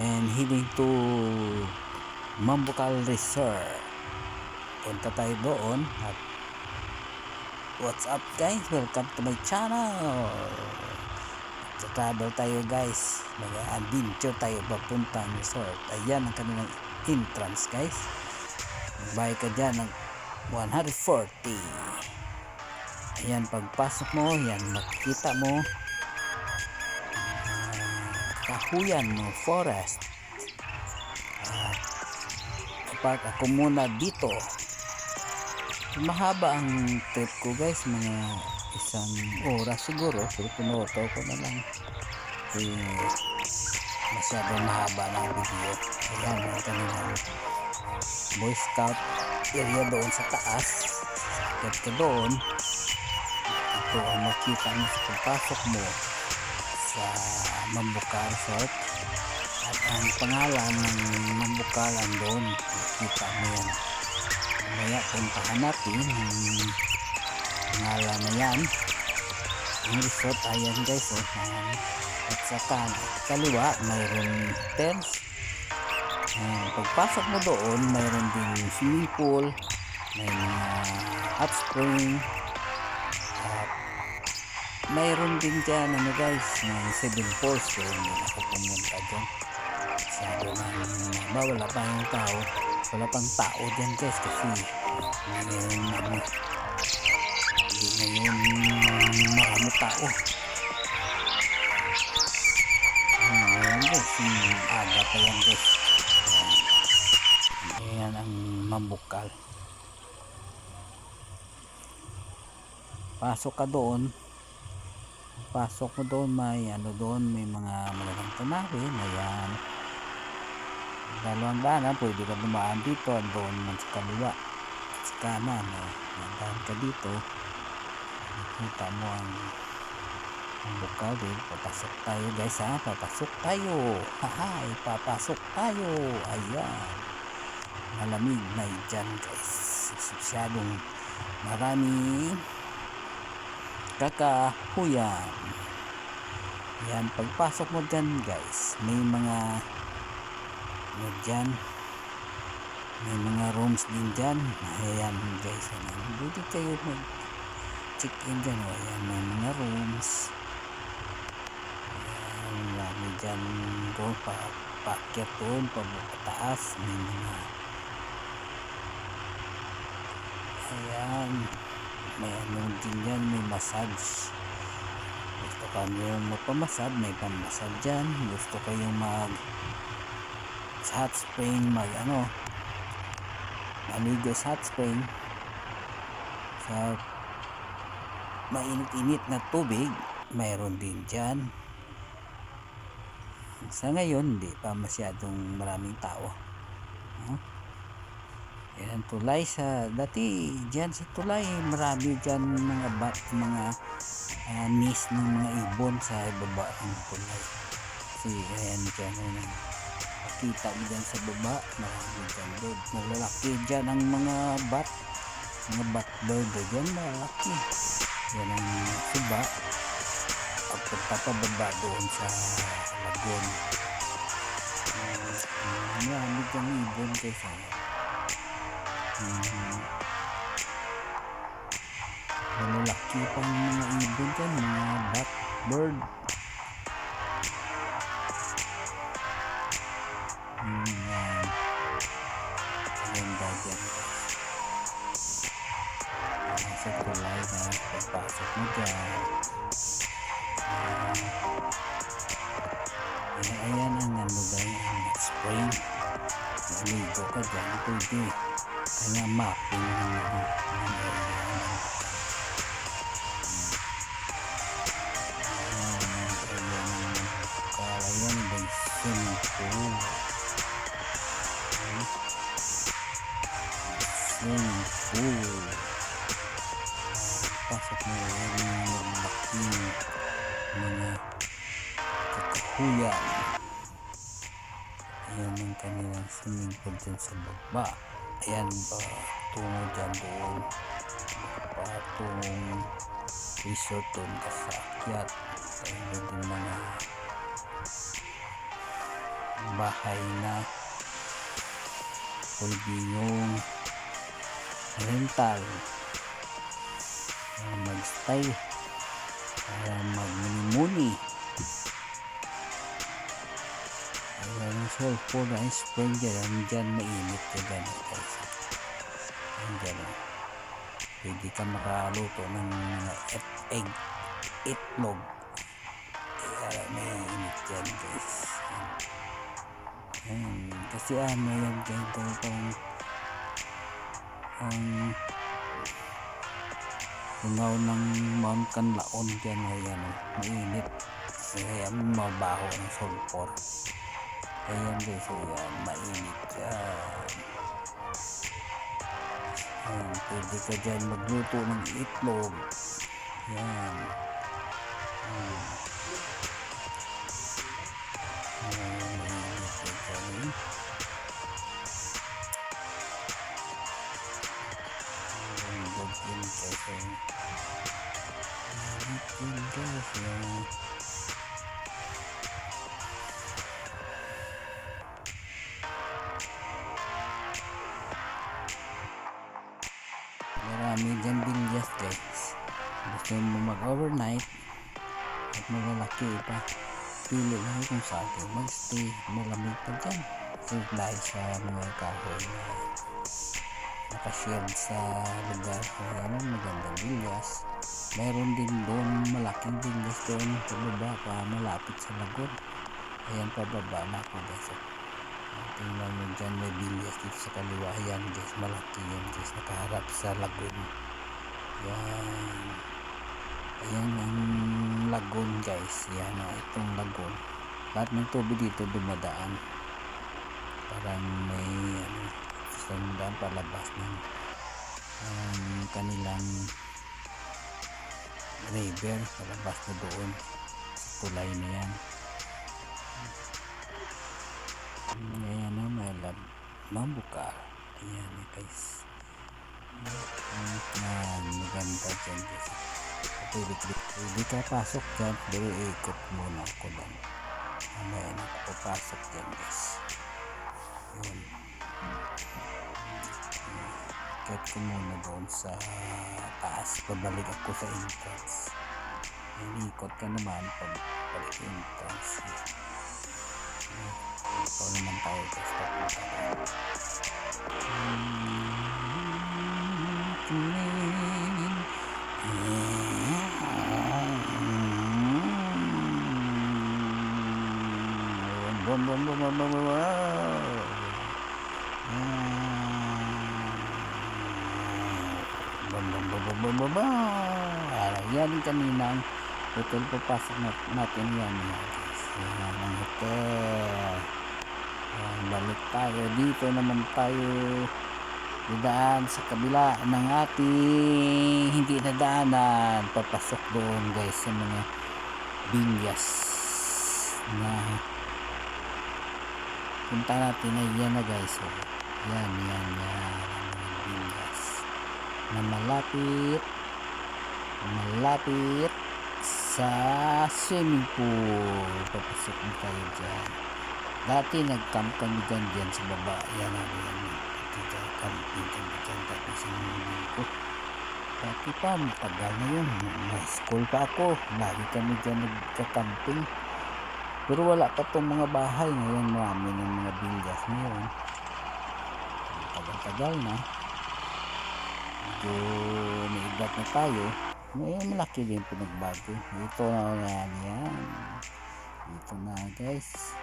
and heading to Mambucal Resort. Punta tayo doon at what's up guys? Welcome to my channel. Travel tayo guys. Mag-adventure tayo papuntang resort. Ayan ang kanilang entrance guys. Bayad ka dyan ng 140. Ayan, pagpasok mo, yan, makikita mo kahuyan forest. At kapag ako muna dito, mahaba ang trip ko guys, mga isang oras siguro, pero pinuto ko na lang. Eh, masyadong mahaba na ang video. Ayan, ang kanilang Boy Scout area doon sa taas. Sakit ka doon. Ito ang makita mo sa pagpasok mo sa Mambuka Resort. At ang pangalan ng Mambukalan doon, makita mo yan. Mamaya puntahan natin ang pangalan na yan. Ang resort, ayan guys, oh, ayan. At sa kan kaliwa, mayroon tents. Ayan, pagpasok mo doon, mayroon din swimming pool, may mga hot spring, mayroon din dyan, ano guys, ng seven falls, pero hindi na ako pumunta dyan. Sabi ng ba, wala pa yung tao, wala pang tao dyan guys, kasi ngayon, ano, ngayon marami tao. Ayan guys, yung aga pa yan guys. Ayan ang mambukal. Pasok ka doon. Pasok mo doon may ano doon may mga malagang tanawin. Ayan. Dalawang daanan pwede ka dumaan dito doon man sa kaliwa. Sa kanan. Eh. Dahan ka dito. Nakita mo ang ang bukal din. Papasok tayo guys ha. Papasok tayo. Haha. Papasok tayo. Ayan malamig na dyan guys masyadong marami kakahuyan yan pagpasok mo dyan guys may mga ano dyan? May mga rooms din dyan. Ayan guys ano, dito kayo mag check in dyan. O ayan may mga rooms. Ayan marami dyan doon pa paakyat doon pabukataas may mga Ayan. May ano din yan, may massage. Gusto ka yung magpamasad, may pamasad dyan. Gusto ko yung mag hot spring, mag ano, maligo sa hot spring. Sa mainit-init na tubig, mayroon din dyan. Sa ngayon, hindi pa masyadong maraming tao. Huh? Yan, tulay sa, dati dyan sa tulay, marami dyan mga bat, mga uh, nis ng mga ibon sa baba ng tulay. Kasi, ayan dyan, ayan, makita mo dyan sa baba, marami dyan doon. Malalaki dyan ang mga bat, mga bat bird dyan, malaki. Yan ang suba. Pagpunta pa baba doon sa lagoon. Uh, marami dyan ibon kaysa Malalaki pang mga ibon dyan, mga blackbird. Dyan sa baba. Ayan pa tungo dyan doon. Patungong resort doon kasaakyat ayun din mga bahay na. Pwede rental. Para magstay. Para magmuni-muni ayan sulfur na ang spring dyan dyan mainit ka dyan guys ayan dyan oh. pwede ka makaluto ng mga egg itlog kaya mainit yan guys ayan kasi ano yan guys talagang ang Tungaw ng Mount Canlaon dyan ay ano, mainit. Kaya mabaho ang sulfur. Ayan guys, ayan, mainit yan. Ayan, pwede ka dyan magluto ng itlog. Ayan. Ayan. Ayan, mainit yan dyan. Ayan, good yun guys. Mainit yun guys. Ayan. Mag-overnight at malalaki pa. Pili lang kung saan kayo mag-stay. Malamig pa dyan. So, dahil sa mga kahoy na nakashield sa lugar. Kaya naman magandang bilyas. Meron din doon malaking bilyas doon sa baba pa malapit sa lagon. Ayan pababa na ako guys. Ah, Tingnan mo dyan may bilyas dito sa kaliwa. Ayan guys, malaki yan guys. Nakaharap sa lagoon. Yan. Ayan ang lagoon guys. Yan o, itong lagoon. Lahat ng tubig dito dumadaan. Parang may ano, palabas ng ang kanilang river. Palabas na doon. Sa tulay na yan. Ayan na, may lab. Mambukar. Ayan guys. Yan, maganda dyan guys. Pwede, pwede ka pasok dyan, pero ikot muna ako. Mamaya na ako papasok dyan guys. Yun. Ikot ko muna doon sa taas. Pabalik ako sa entrance. Yan, ikot ka naman pabalik sa entrance. Ito naman tayo guys. Na tayo. Bom bom bom bom bom bom Bom bom bom bom bom bom bom Yan yung kaninang hotel papasok nat- natin yan. yan ang hotel. Balik tayo. Dito naman tayo dadaan sa kabila ng ating hindi nadaanan. Papasok doon guys sa mga bilyas na punta natin. Ay yan na guys oh. yan yan yan. Ang mga bilyas na malapit malapit sa swimming pool. Papasok na tayo dyan. Dati nag-camp kami dyan dyan sa baba. Yan ang yan dito dati pa? Matagal na yun. May school pa ako. Lagi kami dyan nagka-camping pero wala pa tong mga bahay ngayon. Marami ng mga bilyas ngayon. Tagal-tagal na. Medyo edad na tayo. May malaki din pinagbago. Ito na yan yan. Ito na guys.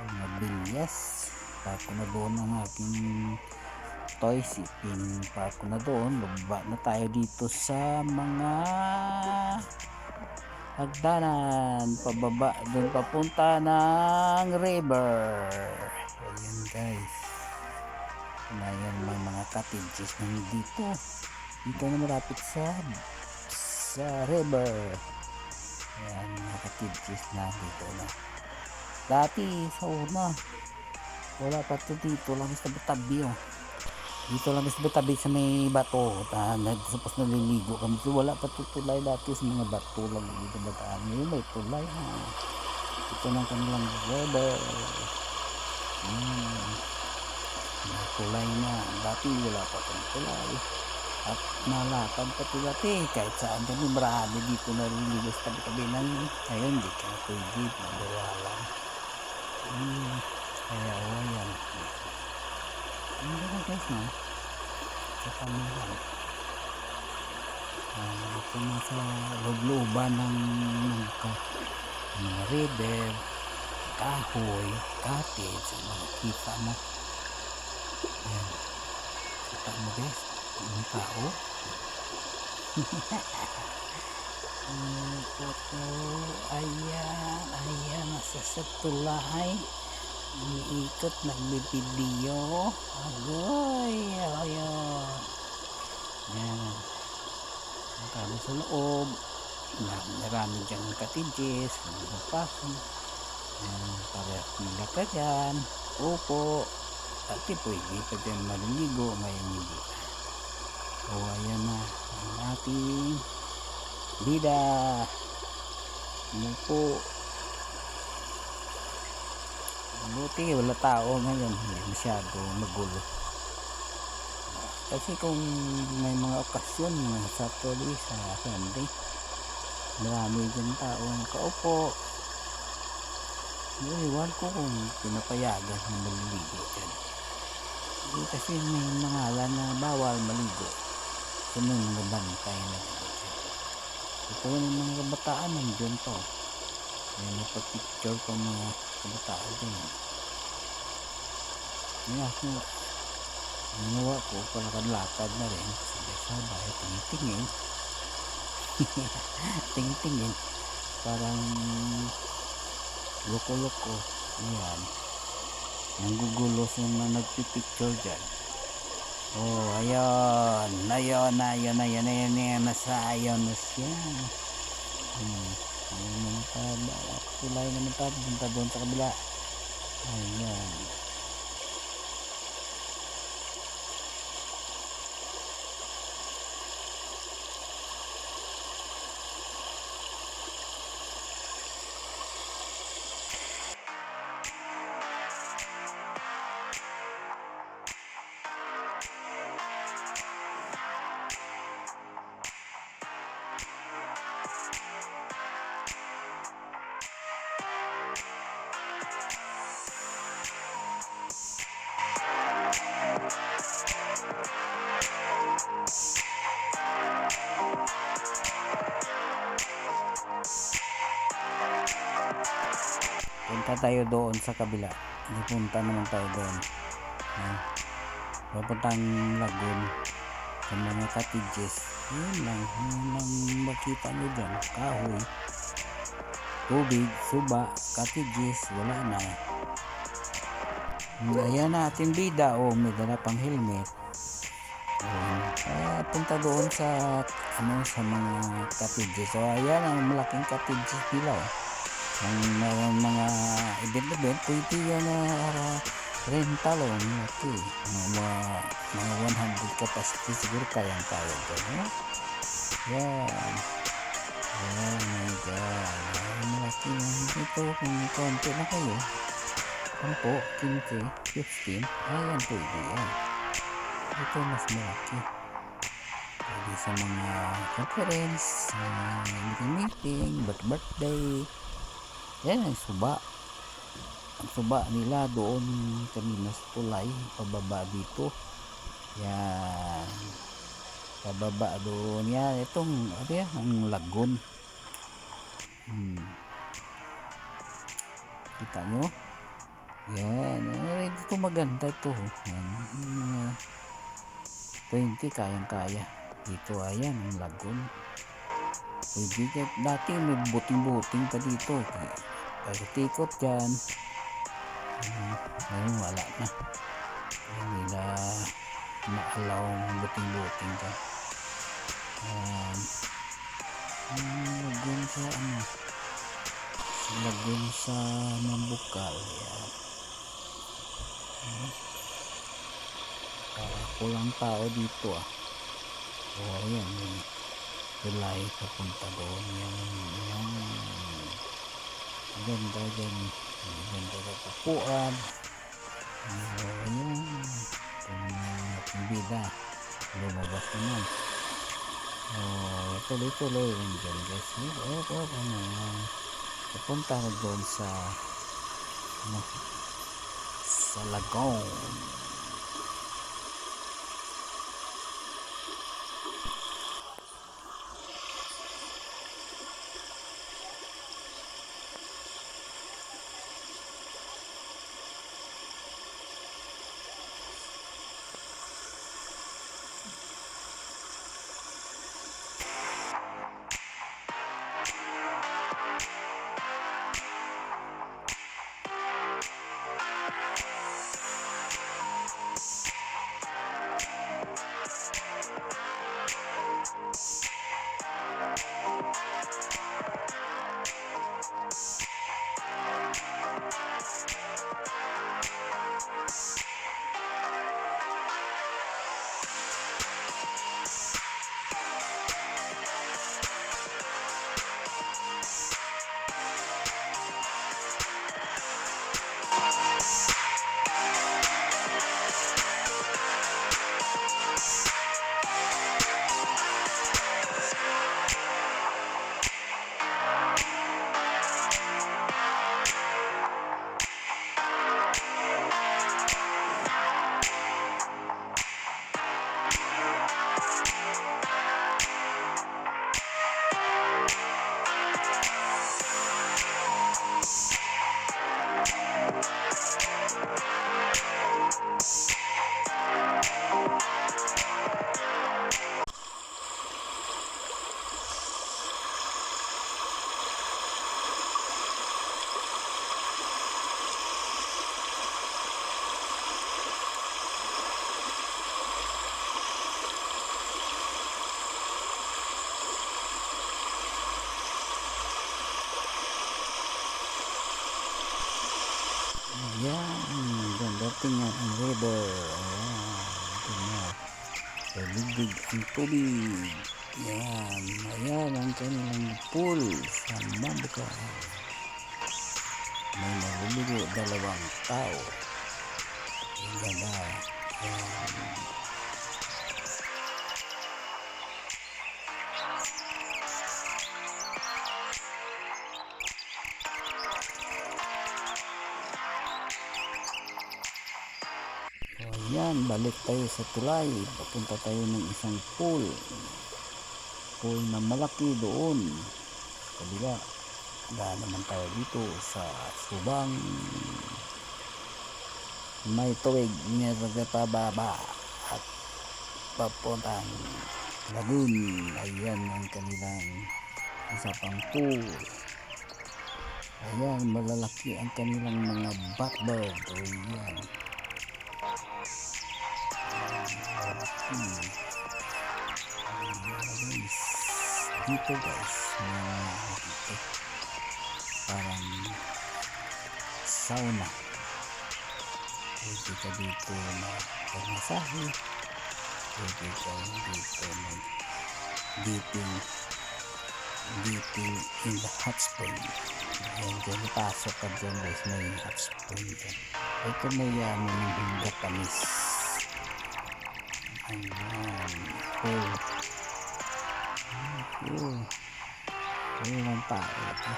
Mga bilyas Parko na doon ang aking toy. Sipin parko na doon. Baba na tayo dito sa mga hagdanan. Pababa doon papunta ng river. Ayan guys. Na yan may mga cottages na dito. Dito na malapit sa sa river. Ayan mga cottages na dito na. Dati sa una wala pa to dito lang sa tabi oh dito lang sa tabi sa may bato ta nagsupas naliligo kami so wala pa to tulay dati sa mga bato lang dito bataan ngayon may tulay ha ito ng kanilang river Hmm. May kulay na. Dati wala pa itong kulay. At nalakad pa ito dati. Kahit saan kami marami dito naliligas tabi-tabi ng ngayon di ka pwede. Magawa lang. Hmm. Kaya o yan. Ang ganda guys no. Sa kamilang. Ah, ito na sa loob-looban ng mga, mga river, kahoy, cottage, ano, kita mo. Ayan. Kita mo guys, yung tao. Ito po, ayan, ayan, nasa sa tulay. Iikot, nagbibideo. Agoy, ayan. Ayan. Ang kami sa loob. Marami dyan cottages, mga pakan. Ayan, para nila ka dyan. Upo. Dati pwede pa dyan maliligo, ngayon hindi. O ayan na ang ating bida. Umupo. Buti wala tao ngayon, hindi masyado magulo. Kasi kung may mga okasyon, mga Saturday, sa Sunday, marami dyan tao nakaupo. Iwan ko kung pinapayagan na maliligo dyan. Hindi kasi may nangalan na bawal maligo. Ito na yung nabantay na. Ito yung mga kabataan nandyan to. May napapicture pa mga kabataan dyan. Kaya ako, ginawa ko, palakad-lakad na rin. Sabay-sabay, tingin-tingin. tingin-tingin. Parang loko-loko. Ayan. Nanggugulo sa mga nagpipicture dyan. Oh, ayan. Ayan, ayan, ayan, ayan, ayan. Nasa ayan na siya. Hmm. Ayan naman tayo. Tulay naman tayo. Punta doon sa kabila. Ayan. Punta tayo doon sa kabila. Punta naman tayo doon. Ayan. Papuntang lagoon. Sa mga cottages. Yun lang. Yun lang makita nyo dyan. Kahoy. Tubig. Suba. Cottages. Wala na. Ayan na ating bida. Oh, may dala pang helmet. Ayan. Ah, punta doon sa ano sa mga cottages. So ayan ang malaking cottages nila. Oh ang mga, mga event-event pwede yan na uh, rental o okay. mga, mga 100 capacity siguro kayang kaya dyan no? yan. Oh my god. Yan malaki na. Ito kung konti na kayo. 10, 15, 15 ayan pwede yan. Ito mas malaki. Pwede sa mga conference uh, meeting meeting birthday yan ang suba. Ang suba nila doon kanina sa tulay pababa dito. Yan. Pababa doon. Yan itong ano yan? Ang lagon hmm. kita nyo? Yan. Eh, dito maganda ito. Yan. Uh, 20 kayang kaya dito ayan ang lagon pwede ka dati may buting-buting pa dito. Pagtikot dyan um, ngayon wala na. Hindi na maalaw ang buting-buting ka. Um, lagun sa ano? Lagun sa mambukal yan uh, kulang tao dito ah. Oh ayan yun tulay papunta doon yan yan ganda dyan ganda sa tapuan na yung bida. Lumabas naman. Oh, tuloy-tuloy rin dyan guys. Oh, oh, ano yan. Pupunta na doon sa ano, sa Lagoon. Tingnan ang river. Ayan, tingnan. Paligid ang tubig. Ayan, ayan ang kanilang pool sa Mabuka. May naliligo dalawang tao. Ang ganda. Ayan. Ayan, balik tayo sa tulay. Papunta tayo ng isang pool. Pool na malaki doon. Kabila. Daan naman tayo dito sa subang may tuwig niragapababa at papuntang lagoon. Ayan ang kanilang isa pang pool. Ayan, malalaki ang kanilang mga backbird. Ayan. Hmm. Guys, dito guys, may dito. Parang sauna. Pwede ka dito na pagmasahe. Pwede ka dito mag dipping in the hot spring. Ayan, dyan pasok ka dyan guys, may hot spring dyan. Ito may uh, mamiming Japanese. Ayan. Cool. Cool. Cool ang tao. ito.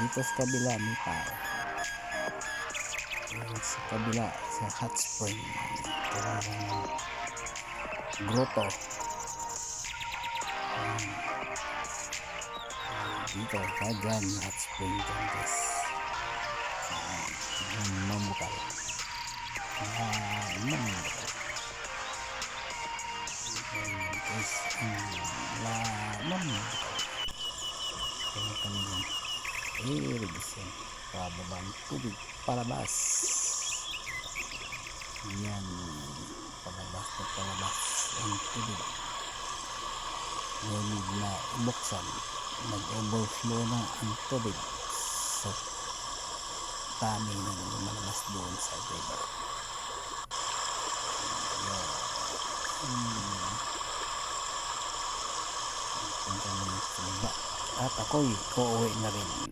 Dito sa kabila may tao. Ayan, sa kabila, sa hot spring. Ito ang grotto. Ayan. Dito, sa dyan, hot spring dyan guys. Ayan, ayan, mamukal. Ayan, mamukal. Irigisen. Pababa ang tubig. Palabas. Yan. Palabas na palabas ang tubig. Ngunit na buksan. Nag-overflow na ang tubig sa tami na lumalabas doon sa river. Yan. Hmm. At ako'y uuwi na rin.